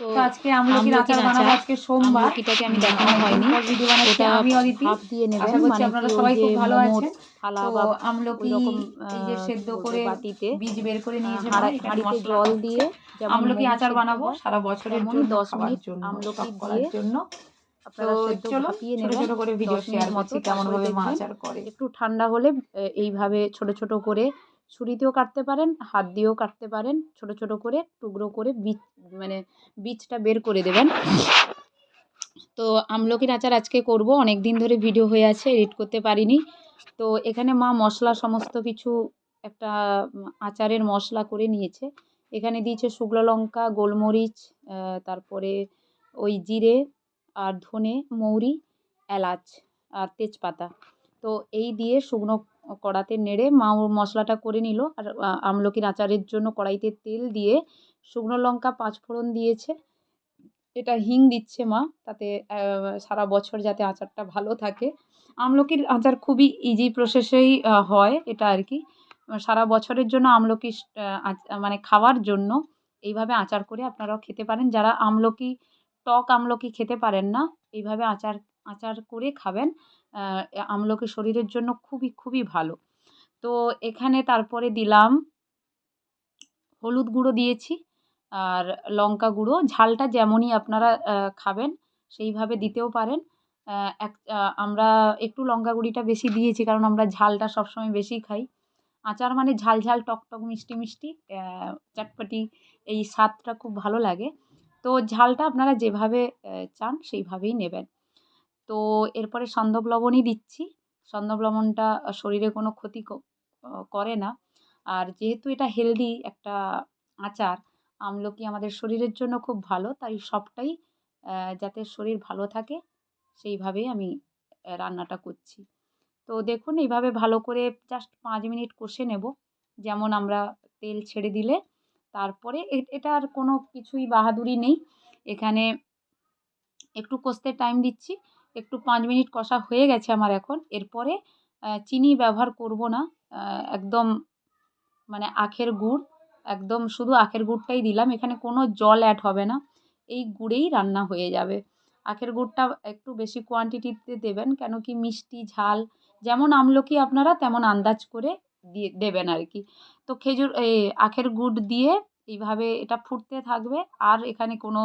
তো আজকে আমলকির আচার বানাবো আজকে সোমবার। আমলকিটাকে আমি দেখানো হয়নি। ভিডিও বানাচ্ছি আমি অদিতি। ভাপ দিয়ে নেবেন আশা করছি মানে আপনারা সবাই খুব ভালো আছেন। থালা বা আমলকি এই যে সেদ্ধ করে বাটিতে বীজ বের করে হাঁড়িতে জল দিয়ে আমলকি আচার বানাবো সারা বছরের জন্য দশ মিনিট আমলকি করার জন্য। কেমন ভাবে করে একটু ঠান্ডা হলে এইভাবে ছোট ছোট করে ছুরিতেও কাটতে পারেন, হাত দিয়েও কাটতে পারেন, ছোট ছোট করে, টুকরো করে বীজ মানে বীজটা বের করে দেবেন। তো আমলকির আচার আজকে করব অনেক দিন ধরে ভিডিও হয়ে আছে, এডিট করতে পারিনি। তো এখানে মা মশলা সমস্ত কিছু একটা আচারের মশলা করে নিয়েছে। এখানে দিয়েছে শুকনো লঙ্কা, গোলমরিচ তারপরে ওই জিরে আর ধনে, মৌরি, এলাচ আর তেজপাতা। তো এই দিয়ে শুকনো কড়াতে নেড়ে মা মশলাটা করে নিল। আর আমলকির আচারের জন্য কড়াইতে তেল দিয়ে শুকনো লঙ্কা পাঁচ ফোড়ন দিয়েছে। এটা হিং দিচ্ছে মা, তাতে সারা বছর যাতে আচারটা ভালো থাকে। আমলকির আচার খুবই ইজি প্রসেসেই হয় এটা আর কি। সারা বছরের জন্য আমলকি মানে খাওয়ার জন্য এইভাবে আচার করে আপনারাও খেতে পারেন। যারা আমলকি, টক আমলকি খেতে পারেন না, এইভাবে আচার আচার করে খাবেন। আমলকি শরীরের জন্য খুবই খুবই ভালো। তো এখানে তারপরে দিলাম হলুদ গুঁড়ো দিয়েছি আর লঙ্কা গুঁড়ো। ঝালটা যেমনই আপনারা খাবেন সেইভাবে দিতেও পারেন। এক আমরা একটু লঙ্কা গুঁড়িটা বেশি দিয়েছি কারণ আমরা ঝালটা সবসময় বেশি খাই। আচার মানে ঝাল ঝাল, টক টক, মিষ্টি মিষ্টি চটপটি এই স্বাদটা খুব ভালো লাগে। তো ঝালটা আপনারা যেভাবে চান সেইভাবেই নেবেন। তো এরপরে সন্দব লবণই দিচ্ছি। সন্দব লবণটা শরীরে কোনো ক্ষতি করে না। আর যেহেতু এটা হেলদি একটা আচার, আমলকি আমাদের শরীরের জন্য খুব ভালো, তাই সবটাই যাতে শরীর ভালো থাকে, সেইভাবেই আমি রান্নাটা করছি। তো দেখুন, এইভাবে ভালো করে জাস্ট পাঁচ মিনিট কষে নেব। যেমন আমরা তেল ছেড়ে দিলে, তারপরে এ- এটা আর কোনো কিছুই বাহাদুরি নেই। এখানে একটু কষতে টাইম দিচ্ছি। একটু পাঁচ মিনিট কষা হয়ে গেছে আমার এখন। এরপরে চিনি ব্যবহার করব না। একদম মানে আখের গুড়, একদম শুধু আখের গুড়টাই দিলাম। এখানে কোনো জল অ্যাড হবে না। এই গুড়েই রান্না হয়ে যাবে। আখের গুড়টা একটু বেশি কোয়ান্টিটিতে দেবেন, কেন কি মিষ্টি, ঝাল, যেমন আমলকি আপনারা তেমন আন্দাজ করে দিয়ে, দেবেন আর কি। তো খেজুর আখের গুড় দিয়ে এইভাবে এটা ফুটতে থাকবে। আর এখানে কোনো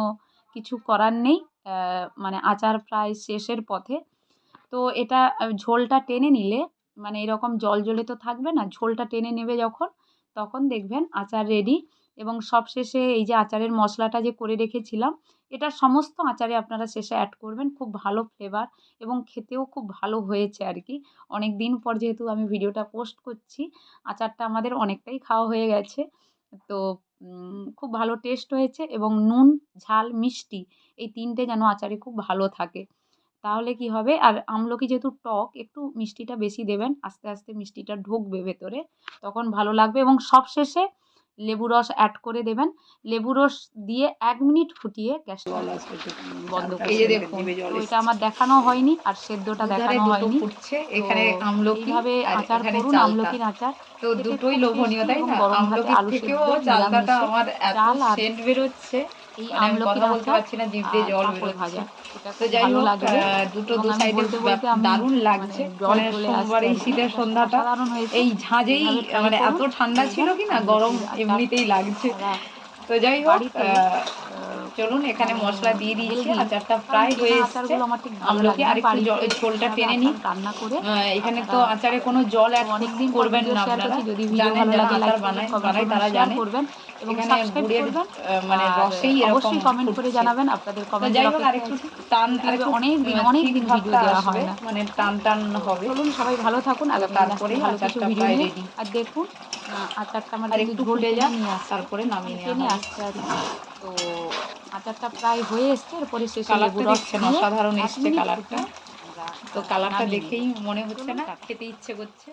কিছু করার নেই মানে আচার প্রায় শেষের পথে। তো এটা ঝোলটা টেনে নিলে মানে এরকম জল জলে তো থাকবে না, ঝোলটা টেনে নেবে যখন, তখন দেখবেন আচার রেডি এবং সবশেষে এই যে আচারের মশলাটা যে করে রেখেছিলাম, এটা সমস্ত আচারে আপনারা শেষে অ্যাড করবেন, খুব ভালো ফ্লেভার এবং খেতেও খুব ভালো হয়েছে আর কি। অনেক দিন পর যেহেতু আমি ভিডিওটা পোস্ট করছি, আচারটা আমাদের অনেকটাই খাওয়া হয়ে গেছে, তো খুব ভালো টেস্ট হয়েছে এবং নুন, ঝাল, মিষ্টি এই তিনটে যেন আচারে খুব ভালো থাকে। তাহলে কি হবে? আর আমলকি যেহেতু টক, একটু মিষ্টিটা বেশি দেবেন, আস্তে আস্তে মিষ্টিটা ঢুকবে ভেতরে, তখন ভালো লাগবে এবং সবশেষে লেবু রস অ্যাড করে দেবেন। লেবু রস দিয়ে এক মিনিট ফুটিয়ে গ্যাসটা বন্ধ করে দেখুন এটা আমার দেখানো হয়নি আর সেদ্ধটা দেখানো হয়নি। এখানে আমলকি ভাবে আচার করুন। আমলকির আচার। তো দুটোই লোভনীয় তাই না? আলু থেকেও চালতাটা আমার এত সেন্ট বেরোচ্ছে। এই আমি আমলকির কথা বলতে পারছি না জিভ দিয়ে জল বেরোচ্ছে। তো যাই হোক দুটো দু সাইডে বলতে বলতে আমি দারুণ লাগছে। মানে জল চলে সোমবার এই শীতের সন্ধ্যাটা এই ঝাঁঝেই মানে এত ঠান্ডা ছিল কি না গরম এমনিতেই লাগছে। তো যাই হোক বাড়িতে, আহ, আহ, চলুন এখানে মশলা দিয়ে দিয়েছি আচারটা প্রায় হয়ে এসছে। আমলকি আর একটু জল- ঝোলটা টেনে নিই রান্না করে এখানে তো আচারে কোনো জল অ্যাড অনেকদিন করবেন না আপনারা। জানেন যারা আচার বানায় তারা জানে। করবেন। এবং সাবস্ক্রাইব করবেন। মানে রসেই অবশ্যই কমেন্ট করে জানাবেন আপনাদের কমেন্ট যাই হোক আরেকটু টান আরেকটু অনেক দিন অনেক দিন ভিডিও দেওয়া হয় না। মানে টান টান হবে। চলুন সবাই ভালো থাকুন আগামী তারপরে ভালো কিছু ভিডিও প্রায় নিয়ে ready। আর দেখুন আচারটা আমার একটু নিয়ে তারপরে নামিয়ে আসছে কি। তো আচারটা প্রায় হয়ে এসছে এরপরে শেষে কালারটা লেবু রস অসাধারণ এসছে কালারটা তো কালারটা দেখেই মনে হচ্ছে না খেতে ইচ্ছে করছে।